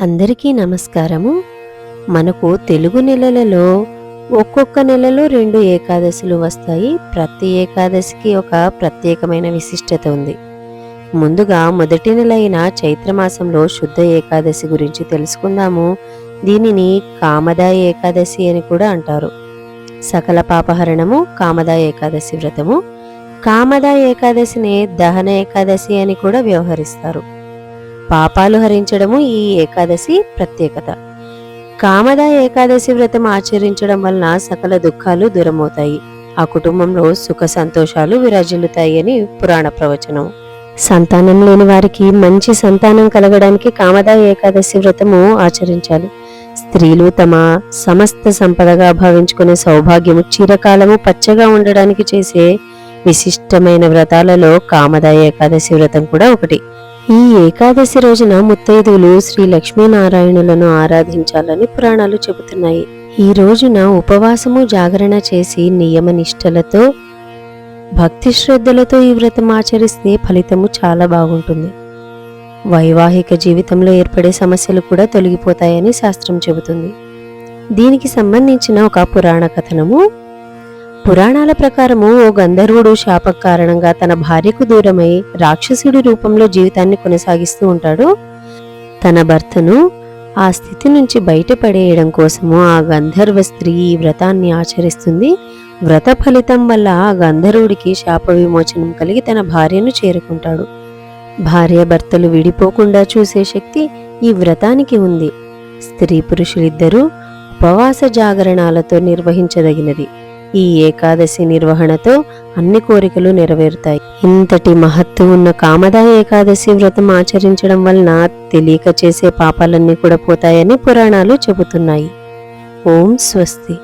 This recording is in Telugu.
అందరికీ నమస్కారము. మనకు తెలుగు నెలలలో ఒక్కొక్క నెలలో రెండు ఏకాదశులు వస్తాయి. ప్రతి ఏకాదశికి ఒక ప్రత్యేకమైన విశిష్టత ఉంది. ముందుగా మొదటి నెల అయిన చైత్రమాసంలో శుద్ధ ఏకాదశి గురించి తెలుసుకుందాము. దీనిని కామదా ఏకాదశి అని కూడా అంటారు. సకల పాపహరణము కామదా ఏకాదశి వ్రతము. కామదా ఏకాదశిని దహన ఏకాదశి అని కూడా వ్యవహరిస్తారు. పాపాలు హరించడము ఈ ఏకాదశి ప్రత్యేకత. కామద ఏకాదశి వ్రతం ఆచరించడం వలన సకల దుఃఖాలు దూరమవుతాయి. ఆ కుటుంబంలో సుఖ సంతోషాలు విరాజిల్లుతాయి అని పురాణ ప్రవచనం. సంతానం లేని వారికి మంచి సంతానం కలగడానికి కామద ఏకాదశి వ్రతము ఆచరించాలి. స్త్రీలు తమ సమస్త సంపదగా భావించుకునే సౌభాగ్యము చిరకాలము పచ్చగా ఉండడానికి చేసే విశిష్టమైన వ్రతాలలో కామద ఏకాదశి వ్రతం కూడా ఒకటి. ఈ ఏకాదశి రోజున ముత్తైదువులు శ్రీ లక్ష్మీనారాయణులను ఆరాధించాలని పురాణాలు చెబుతున్నాయి. ఈ రోజున ఉపవాసము జాగరణ చేసి నియమ నిష్టలతో భక్తి శ్రద్ధలతో ఈ వ్రతం ఆచరిస్తే ఫలితము చాలా బాగుంటుంది. వైవాహిక జీవితంలో ఏర్పడే సమస్యలు కూడా తొలగిపోతాయని శాస్త్రం చెబుతుంది. దీనికి సంబంధించిన ఒక పురాణ కథనము పురాణాల ప్రకారము ఓ గంధర్వుడు శాప కారణంగా తన భార్యకు దూరమై రాక్షసుడి రూపంలో జీవితాన్ని కొనసాగిస్తూ ఉంటాడు. తన భర్తను ఆ స్థితి నుంచి బయటపడేయడం కోసము ఆ గంధర్వ స్త్రీ ఈ వ్రతాన్ని ఆచరిస్తుంది. వ్రత ఫలితం వల్ల ఆ గంధర్వుడికి శాప విమోచనం కలిగి తన భార్యను చేరుకుంటాడు. భార్య భర్తలు విడిపోకుండా చూసే శక్తి ఈ వ్రతానికి ఉంది. స్త్రీ పురుషులిద్దరూ ఉపవాస జాగరణాలతో నిర్వహించదగినది. ఈ ఏకాదశి నిర్వహణతో అన్ని కోరికలు నెరవేరుతాయి. ఇంతటి మహత్తు ఉన్న కామదా ఏకాదశి వ్రతం ఆచరించడం వలన తెలియక చేసే పాపాలన్నీ కూడా పోతాయని పురాణాలు చెబుతున్నాయి. ఓం స్వస్తి.